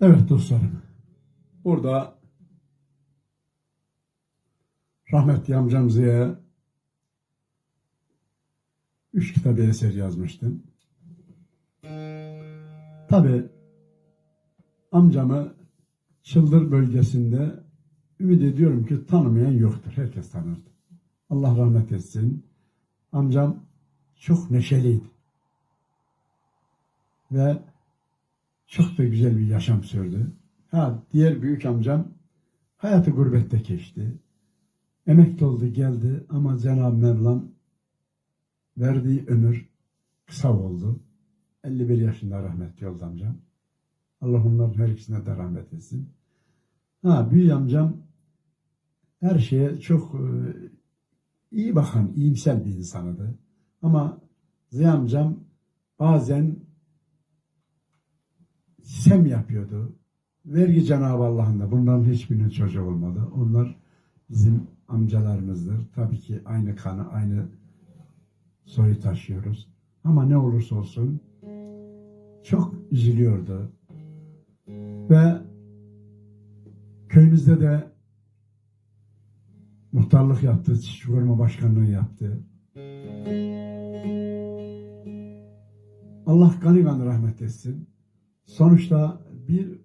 Evet dostlarım. Burada rahmetli amcam Ziya üç kitabı eser yazmıştım. Tabi amcamı Çıldır bölgesinde ümit ediyorum ki tanımayan yoktur. Herkes tanırdı. Allah rahmet etsin. Amcam çok neşeliydi. Ve çok da güzel bir yaşam sürdü. Ha, diğer büyük amcam hayatı gurbette geçti. Emekli oldu geldi ama Cenab-ı Mevlam verdiği ömür kısa oldu. 51 yaşında rahmetli oldu amcam. Allah onların her ikisine de rahmet etsin. Ha, büyük amcam her şeye çok e, iyi bakan, iyimser bir insanıydı. Ama Ziya amcam bazen sem yapıyordu. Vergi Cenab-ı Allah'ın da bunların hiçbirinin çocuğu olmadı. Onlar bizim amcalarımızdır. Tabii ki aynı kanı, aynı soyu taşıyoruz. Ama ne olursa olsun çok üzülüyordu. Ve köyümüzde de muhtarlık yaptı, çiftçi başkanlığı yaptı. Allah gani gani rahmet etsin. Sonuçta bir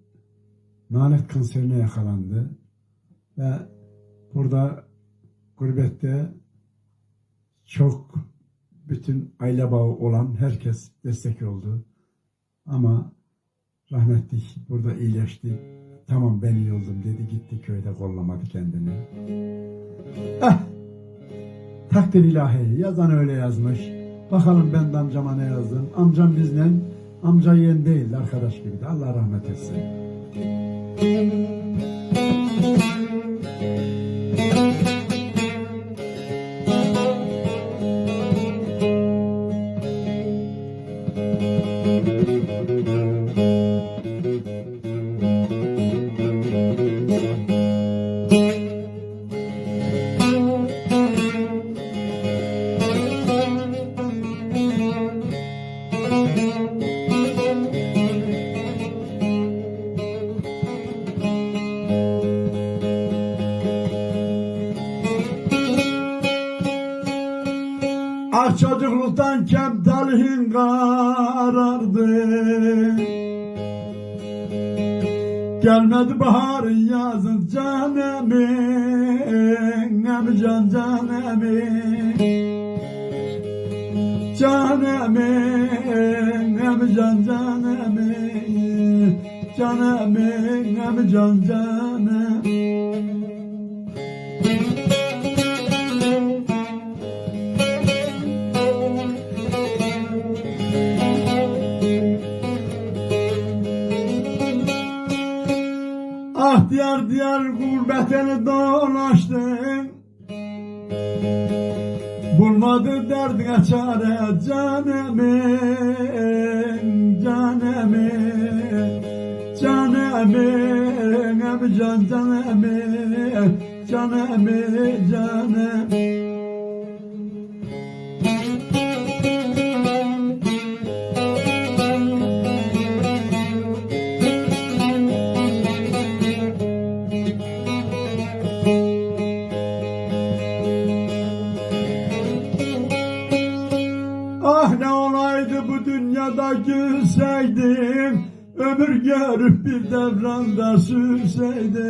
nalet kanserine yakalandı ve burada gurbette çok bütün aile bağı olan herkes destek oldu. Ama rahmetli burada iyileşti. Tamam ben iyi oldum dedi gitti köyde kollamadı kendini. Eh, takdir ilahi yazan öyle yazmış. Bakalım ben de amcama ne yazdım. Amcam bizden amca yeğen değil arkadaş gibiydi. Allah rahmet etsin. Ah çocukluktan kemtalhin karardı. Gelmedi baharın yazın canemin Nem can canemin Canemin nem can canemin Canemin nem can canemin Ah diyar diyar gurbetini dolaştım. Bulmadı derdine çare Canemin Canemin Em can canemin Canemin canemin Ah ne olaydı bu dünyada gülseydim Ömür görüp bir devranda sürseydim.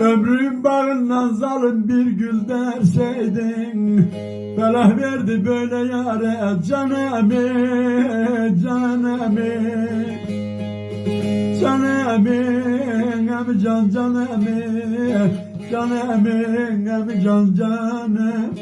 Ömrüm bağından zalim bir gül derseydin Felah verdi böyle yare canemi canemi. Canemin em can canemi Canemin em can canem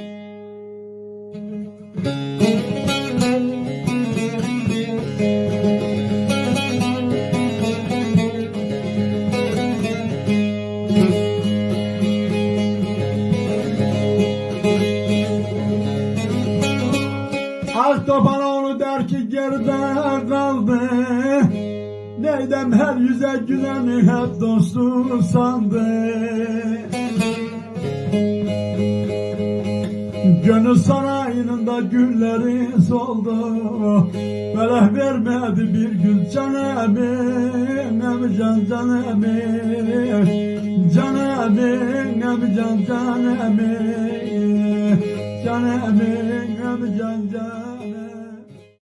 Halk topaloğlu der ki geride kaldı Neydem her yüze güleni hep dostu sandı? Gönül sarayının da gülleri soldu. Feleh vermedi bir gül canemin Emi can canemin Canemin Emi can canemin Canemin